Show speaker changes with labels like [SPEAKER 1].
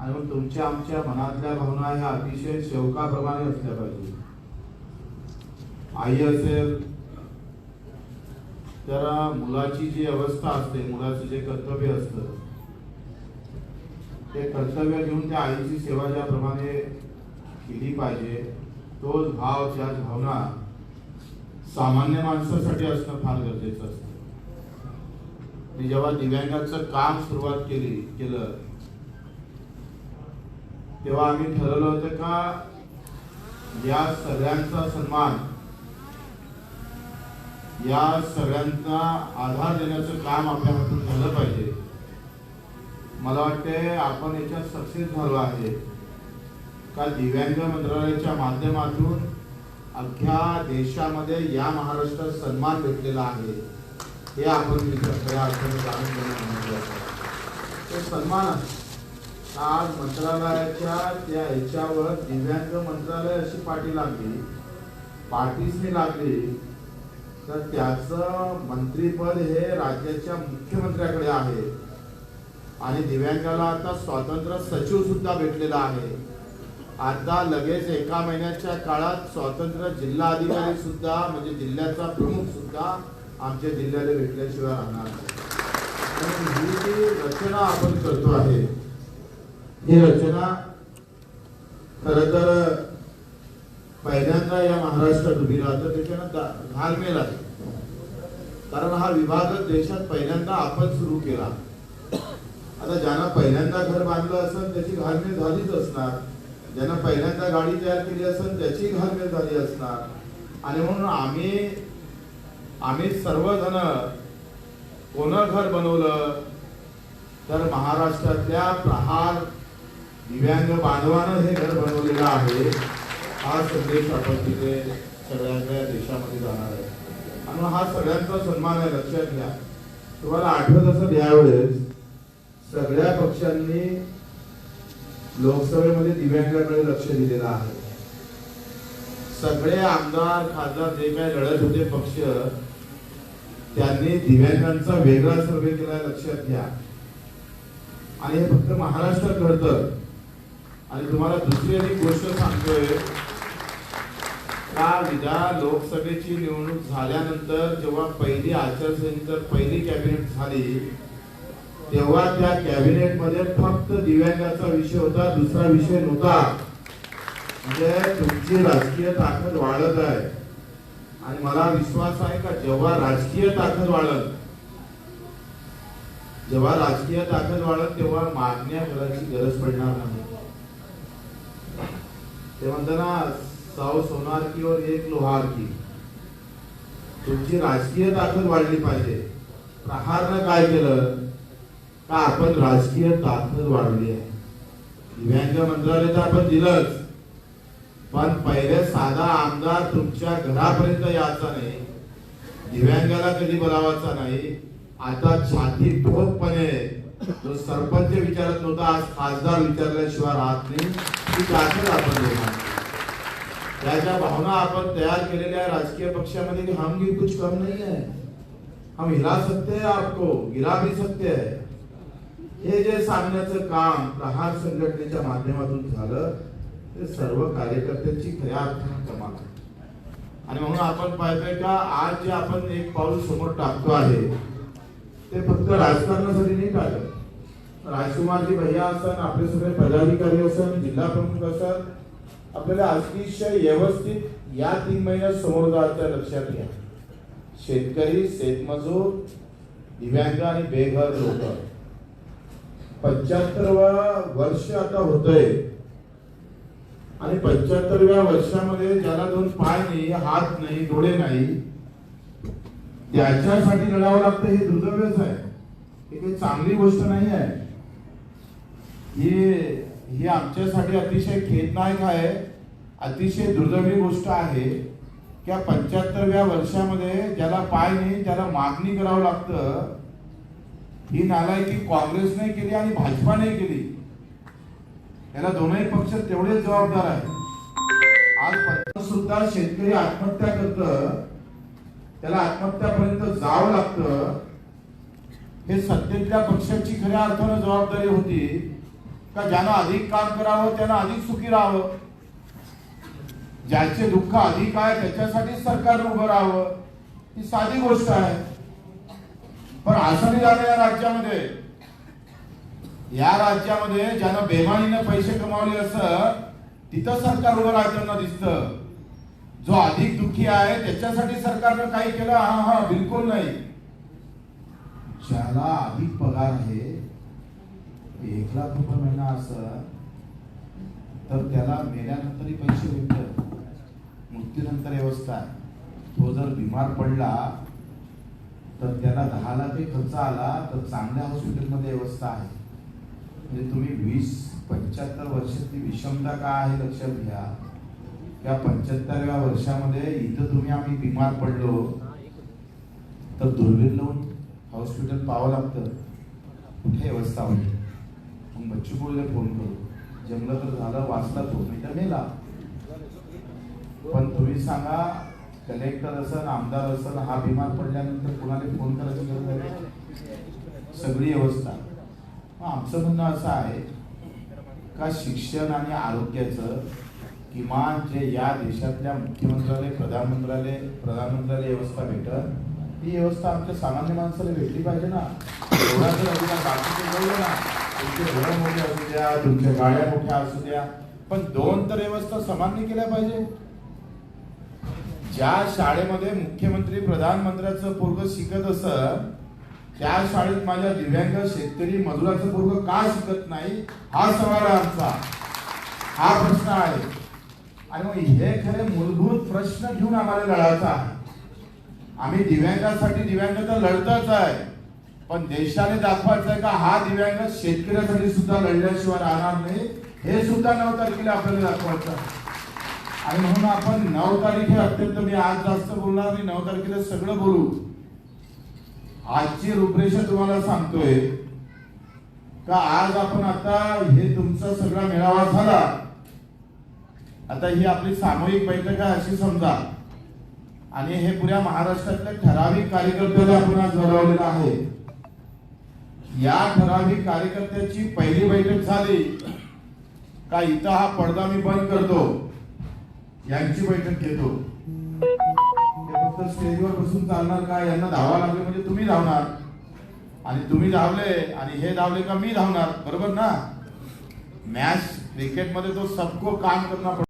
[SPEAKER 1] आणि मग तुमच्या आमच्या मनातल्या भावना ह्या अतिशय शौकाप्रमाणे असल्या पाहिजे. आई असेल तर मुलाची जी अवस्था असते मुलाचं जे कर्तव्य असतं ते कर्तव्य घेऊन त्या आईची सेवा ज्याप्रमाणे केली पाहिजे तोच भाव त्याच भावना सामान्य माणसासाठी असणं फार गरजेचं असतं. मी जेव्हा दिव्यांगाचं काम सुरुवात केली केलं तेव्हा आम्ही ठरवलं होतं का या सगळ्यांचा सन्मान या सगळ्यांना आधार देण्याचं काम आपल्या हातून झालं पाहिजे. मला वाटते आपण याच्यात सक्सेस झालो आहे. का दिव्यांग मंत्रालयाच्या माध्यमातून अख्ख्या देशामध्ये या महाराष्ट्रात सन्मान भेटलेला आहे? हे आपण खऱ्या अर्थाने जाणून घेणं महत्वाचं ते सन्मान आज मंत्रालयाच्या त्या ह्याच्यावर दिव्यांग मंत्रालय अशी पाठी लागली पार्टीसनी लागली तर त्याचं मंत्रीपद हे राज्याच्या मुख्यमंत्र्याकडे आहे. आणि दिव्यांगाला आता स्वातंत्र्य सचिव सुद्धा भेटलेला आहे. आता लगेच एका महिन्याच्या काळात स्वातंत्र्य जिल्हा अधिकारी सुद्धा म्हणजे जिल्ह्याचा प्रमुख सुद्धा आमच्या जिल्ह्याला भेटल्याशिवाय राहणार ही जी रचना आपण करतो आहे ही रचना खर तर पहिल्यांदा या महाराष्ट्रात उभी राहतं त्याच्यानं घालमेल आहे. कारण हा विभाग देशात पहिल्यांदा आपण सुरू केला. आता ज्यांना पहिल्यांदा घर बांधलं असेल त्याची घालमेल झालीच असणार. ज्यांना पहिल्यांदा गाडी तयार केली असेल त्याची घालमेल झाली असणार. आणि म्हणून आम्ही आम्ही सर्वजण कोणं घर बनवलं तर महाराष्ट्रातल्या प्रहार दिव्यांग बांधवानं हे घर बनवलेलं आहे. हा संदेश आपण तिथे सगळ्यांच्या देशामध्ये जाणार आहे. आणि हा सगळ्यांचा सन्मान आहे लक्षात घ्या. तुम्हाला आठवत असं यावेळेस सगळ्या पक्षांनी लोकसभेमध्ये दिव्यांगाकडे लक्ष दिलेलं आहे. सगळे आमदार खासदार जे काही लढत होते पक्ष त्यांनी दिव्यांगांचा वेगळा सर्वे केला लक्षात घ्या. आणि हे फक्त महाराष्ट्र घडतं. आणि तुम्हाला दुसरी एक गोष्ट सांगतोय. का विधान लोकसभेची निवडणूक झाल्यानंतर जेव्हा पहिली आचारसंहिता पहिली कॅबिनेट झाली तेव्हा त्या कॅबिनेटमध्ये फक्त दिव्यांगाचा विषय होता दुसरा विषय नव्हता. म्हणजे तुमची राजकीय ताकद वाढत आहे. आणि मला विश्वास आहे का जेव्हा राजकीय ताकद वाढत जेव्हा राजकीय ताकद वाढत तेव्हा मागण्या करायची गरज पडणार नाही. ते म्हणतात ना सौ सोनार की और एक लोहार की. तुमची राजकीय ताकद वाढली पाहिजे. प्रहारनं काय केलं का आपण राजकीय ताकद वाढली आहे? दिव्यांग मंत्रालय तर आपण दिलंच. पण पहिले साधा आमदार तुमच्या घरापर्यंत यायचा नाही. दिव्यांगाला कधी बोलावायचा नाही. आता छाती ठोकपणे जो सरपंच विचारत नव्हता आज खासदार विचारल्याशिवाय राहत नाही. ती आपण त्याच्या भावना आपण तयार केलेल्या राजकीय पक्षामध्ये की हम भी कुछ कम नाही आहे. हम हिला सकते है आपको गिरा भी सकते है. हे जे सांगण्याचं काम प्रहार संघटनेच्या माध्यमातून झालं सर्व कार्यकर्त्यांची खऱ्या अर्थानं कमाल आहे. आणि म्हणून आपण पाहतोय का आज जे आपण एक पाऊल समोर टाकतो आहे ते फक्त राजकारणासाठी नाही टाकत राजकुमारजी भैया असन आपले सगळे पदाधिकारी असतात जिल्हा प्रमुख असतात आपल्याला अतिशय व्यवस्थित या तीन महिन्यात समोर जायचं लक्षात घ्या. शेतकरी शेतमजूर दिव्यांग आणि बेघर लोक. पंच्याहत्तर वर्ष आता होतंय. आणि पंच्याहत्तरव्या वर्षामध्ये ज्याला दोन पाय नाही हात नाही डोळे नाही त्याच्यासाठी लढावं लागतं हे दुर्दैवच आहे. हे काही चांगली गोष्ट नाही आहे. हे हे आमच्यासाठी अतिशय खेदनायक आहे अतिशय दुर्दैवी गोष्ट आहे की या पंच्याहत्तरव्या वर्षामध्ये ज्याला पाय नाही त्याला मागणी करावं लागतं ही नालायकी काँग्रेसने केली आणि भाजपाने केली. याला दोनही पक्ष तेवढेच जबाबदार आहे आज पंजाब सुद्धा शेतकरी आत्महत्या करत. त्याला आत्महत्यापर्यंत जावं लागतं.
[SPEAKER 2] हे सत्तेतल्या पक्षाची खऱ्या अर्थानं जबाबदारी होती. का ज्यानं अधिक काम करावं त्यानं अधिक सुखी राहावं? ज्याचे दुःख अधिक आहे त्याच्यासाठी सरकार उभं राहावं. ही साधी गोष्ट आहे. पण असं नाही झालं या राज्यामध्ये या राज्यामध्ये ज्यानं बेमानीनं पैसे कमावले असं तिथं सरकार उभं राहताना दिसतं. जो अधिक दुःखी आहे त्याच्यासाठी सरकारनं काही केलं? हा हा बिलकुल नाही. ज्याला अधिक पगार आहे एक लाख रुपये महिना असं तर त्याला मेल्यानंतरही पैसे भेटतात मृत्यूनंतर व्यवस्था आहे. तो जर बिमार पडला तर त्याला दहा लाखही खर्च आला तर चांगल्या हॉस्पिटलमध्ये व्यवस्था आहे. म्हणजे तुम्ही वीस पंच्याहत्तर वर्षातली विषमता काय आहे लक्षात घ्या. त्या पंच्याहत्तरव्या वर्षामध्ये इथं तुम्ही आम्ही बिमार पडलो. तर दुर्बीण लावून हॉस्पिटल पाहावं लागतं. कुठे व्यवस्था होती म्हणजे? मग बच्चू बोलले फोन करू. जमलं तर झालं वाचला तो नाही तर मेला. पण तुम्ही सांगा कलेक्टर असन आमदार असन हा बिमार पडल्यानंतर कुणाला फोन करायची गरज सगळी व्यवस्था आमचं म्हणणं असं आहे का शिक्षण आणि आरोग्याचं किमान जे या देशातल्या मुख्यमंत्र्यालय प्रधानमंत्र्याला प्रधानमंत्र्याला व्यवस्था भेटत ही व्यवस्था आमच्या सामान्य माणसाला भेटली पाहिजे ना. एवढा अधिकार बाकीचे ना तुमचे घरं मोठे असू द्या तुमच्या गाड्या मोठ्या असू द्या पण दोन तर व्यवस्था सामान्य केल्या पाहिजे. ज्या शाळेमध्ये मुख्यमंत्री प्रधानमंत्र्याचं पोरग शिकत असत त्या शाळेत माझ्या दिव्यांग शेतकरी मजुराचं पोरग का शिकत नाही? हा सवाल आमचा. हा प्रश्न आहे. आणि मग हे खरे मूलभूत प्रश्न घेऊन आम्हाला लढायचा आहे. आम्ही दिव्यांगासाठी दिव्यांग तर लढताच आहे. पण देशाने दाखवायचं आहे का हा दिव्यांग शेतकऱ्यासाठी सुद्धा लढल्याशिवाय राहणार नाही? हे सुद्धा नऊ तारखेला आपल्याला दाखवायचं आहे. आणि म्हणून आपण नऊ तारखे अत्यंत मी आज जास्त बोलणार नाही. नऊ तारखेला सगळं बोलू. आजची रूपरेषा तुम्हाला सांगतोय का आज आपण आता हे तुमचा सगळा मेळावा झाला. आता ही आपली सामूहिक बैठक आहे अशी समजा. आणि हे पुऱ्या महाराष्ट्रातल्या ठराविक कार्यकर्त्याला आपण आज बोलावलेलं आहे. या ठराविक कार्यकर्त्याची पहिली बैठक झाली. का इथं हा पडदा मी बंद करतो? यांची बैठक घेतो. हे स्टेजवर बसून चालणार का यांना धावा लागले म्हणजे तुम्ही धावणार. आणि तुम्ही धावले आणि हे धावले का मी धावणार. बरोबर ना? मॅच क्रिकेटमध्ये तो सबको काम करणार. पडतो